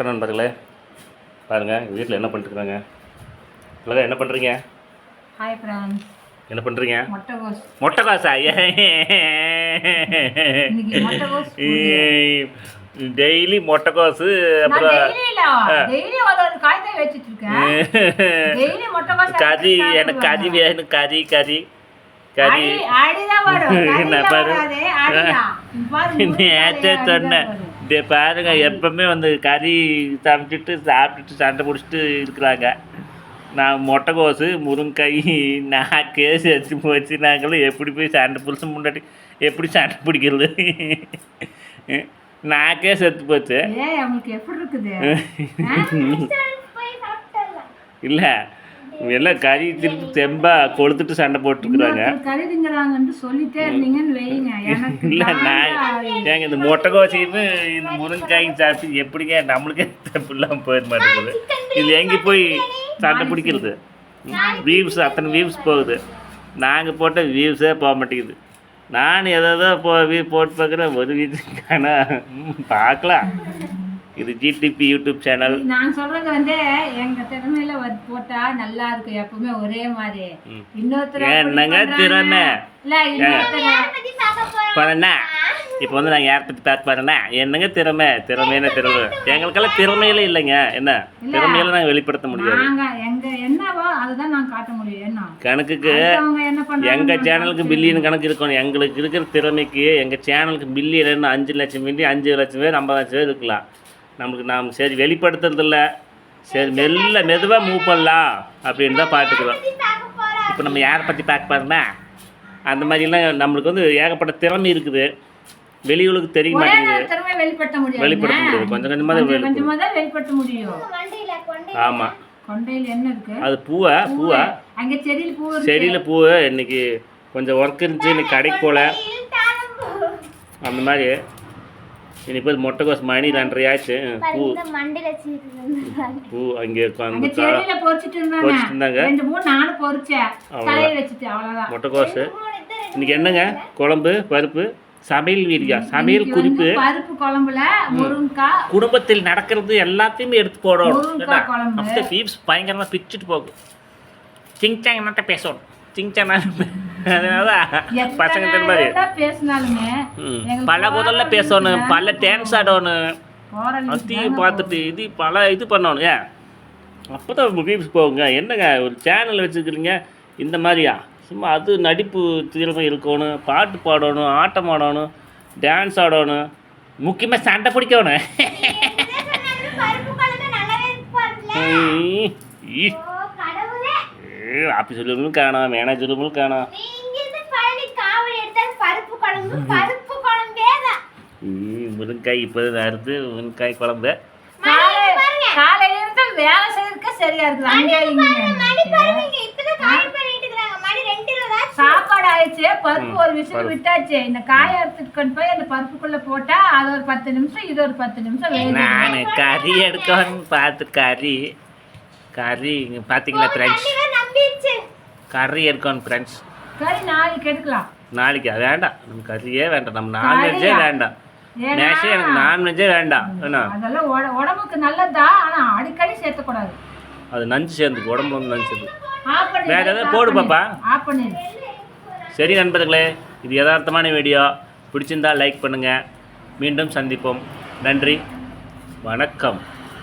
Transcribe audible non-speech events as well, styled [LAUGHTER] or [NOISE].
வணக்கம் நண்பர்களே. பாருங்கள் வீட்டில் என்ன பண்ணிட்டுருக்காங்க? இல்லைங்க என்ன பண்ணுறீங்க ஹாய் ஃப்ரெண்ட்ஸ் என்ன பண்ணுறீங்க முட்டைகோஸ் முட்டைகோஸ் டெய்லி முட்டைக்கோசு நான் அப்புறம் இல்ல. முட்டைகோஸ் கறி எனக்கு கறி வேணும் கறி கறி கறி என்ன பாரு. [LAUGHS] நேற்றே சொன்னேன். இதே பாருங்க எப்பவுமே வந்து கறி சமைச்சிட்டு சாப்பிட்டுட்டு சண்டை பிடிச்சிட்டு இருக்கிறாங்க. நான் முட்டைக்கோசு முருங்காய் நாக்கே செத்து போச்சு நாங்களும் எப்படி போய் சண்டை புருஷன் முன்னாடி எப்படி சண்டை பிடிக்கிறது? நாக்கே செத்து போச்சு. [LAUGHS] இல்லை. எல்லாம் கறி திருப்பி தெம்பா கொளுத்துட்டு சண்டை போட்டுருக்குறாங்க. கறி திங்குறாங்கன்னு சொல்லிட்டே இருந்தீங்கன்னு வைங்க. எனக்கு இல்லை நான் ஏங்க இந்த முட்டைக்கோசையும் இந்த முருங்காயும் சாப்பிட்டு எப்படிங்க நம்மளுக்கே தப்பு இல்லாமல் போயிட மாட்டேங்குது இது எங்கே போய் சண்டை பிடிக்கிறது? வியூஸ் அத்தனை வியூஸ் போகுது. நாங்கள் போட்ட வியூஸே போக மாட்டேங்குது. நான் எதோ போ வியூ போட்டு பார்க்குறேன் ஒரு ம், பார்க்கலாம். இது ஜிடிபி யூடியூப் சேனல் நான் சொல்றது வந்து எங்க திறமையில போட்டா நல்லா இருக்கு எப்பவுமே ஒரே மாதிரி. இன்னொருத்தர் என்னங்க. திறமை? பண்ணா இப்போ வந்து நாங்கள் யாரை பற்றி பார்க்க போகிறோன்னா என்னங்க திறமை? திறமையான திறமை எங்களுக்கெல்லாம் திறமையில இல்லைங்க. என்ன? திறமையில நாங்கள் வெளிப்படுத்த முடியாது. நாங்க எங்க என்னவோ அதுதான் நான் காட்ட முடியும். கணக்குக்கு அவங்க என்ன பண்றாங்க எங்கள் சேனலுக்கு பில்லியன் கணக்கு இருக்கணும். எங்களுக்கு இருக்கிற திறமைக்கு எங்கள் சேனலுக்கு பில்லியன் அஞ்சு லட்சம் மில்லி அஞ்சு லட்சம் பேர் ஐம்பது லட்சம் பேர் இருக்கலாம். நம்மளுக்கு நாம் சரி வெளிப்படுத்துறதில்ல. சரி மெல்ல மெதுவாக மூவ் பண்ணலாம் அப்படின்னு தான் பார்த்துக்கிறோம். இப்போ நம்ம யாரை பற்றி பார்க்க போகிறோம்னா அந்த மாதிரிலாம் நம்மளுக்கு வந்து ஏகப்பட்ட திறமை இருக்குது. வெளியுலகு தெரிய மாட்டேங்குது. வெளிப்படுத்த முடியாது. கொஞ்சம் கொஞ்சமாக தான் வெளிப்படுத்த முடியும். ஆமாம் அது பூவா? பூவா? செடியில் பூ இருக்கு. செடியில் பூ இன்னைக்கு கொஞ்சம் ஒர்க் இருந்துச்சு இன்னைக்கு கடைக்கு போகல அந்த மாதிரி. இன்னைக்கு போய் முட்டைக்கோஸ் மணி ரெண்டரை ஆச்சு பூ பூ அங்கே உட்காந்து பொறிச்சிட்டு இருந்தாங்க ரெண்டு மூணு நானும் பொறிச்சேன் முட்டைக்கோஸு இன்னைக்கு என்னங்க குழம்பு பருப்பு சமையல் வீடியா சமையல் குறிப்பு பருப்பு குழம்புல முருங்கைக்காய் குடும்பத்தில் நடக்கிறது எல்லாத்தையுமே எடுத்து போடணும் ஃபீப்ஸ் பயங்கரமாக பிச்சுட்டு போகும் சிங்சாங் நட்ட பேசணும் சிங்சாங் அதனால பசங்க இதெல்லாம் பேசினாலுமே பல குரல்ல பேசணும் பல டான்ஸ் ஆடணும் போற அதையும் பார்த்துட்டு இது பல இது பண்ணணும் ஏன்? அப்போ தான் வியூஸ் போகுங்க. என்னங்க ஒரு சேனல் வச்சுருக்கிறீங்க? இந்த மாதிரியா? சும்மா அது நடிப்பு திறமை இருக்கணும். பாட்டு பாடணும் ஆட்டம் ஆடணும் டான்ஸ் ஆடணும். முக்கியமாக சண்டை பிடிக்கணும். ஆஃபீஸ் ரூமும் காணோம் மேனேஜர் ரூமும் காணோம். முருங்காய் இப்போ அறுத்து முருங்காய் குழம்பு. காலையில இருந்து வேலை செய்யறதுக்கே சரியா இருக்குது? அங்கே சாப்பாடு ஆயிடுச்சு. பருப்பு ஒரு விசில் விட்டாச்சு. இந்த காய அறுத்துட்டு கொண்டு போய் அந்த பருப்புக்குள்ள போட்டா அது ஒரு பத்து நிமிஷம் இது ஒரு பத்து நிமிஷம் நான் கறி எடுக்கணும்னு பார்த்து கறி. கறி பார்த்தீங்களா ஃப்ரெண்ட்ஸ் கறி எடுக்கணும் ஃப்ரெண்ட்ஸ் கறி நாளைக்கு எடுக்கலாம். நாளைக்கு வேண்டாம். நம்ம கறியே வேண்டாம். நம்ம நான்வெஜ்ஜே? வேண்டாம். நேஷே எனக்கு நான்வெஜ்ஜே வேண்டாம். என்ன அதெல்லாம் உட- உடம்புக்கு நல்லதுதான் ஆனா அடிக்கடி சேர்த்தக்கூடாது. அது நஞ்சு சேர்ந்து உடம்புல வந்து நஞ்சு சேர்ந்து வேற ஏதாவது போடு பாப்பா. சரி நண்பர்களே இது யதார்த்தமான வீடியோ. பிடிச்சிருந்தா லைக் பண்ணுங்கள் மீண்டும் சந்திப்போம். நன்றி. வணக்கம்.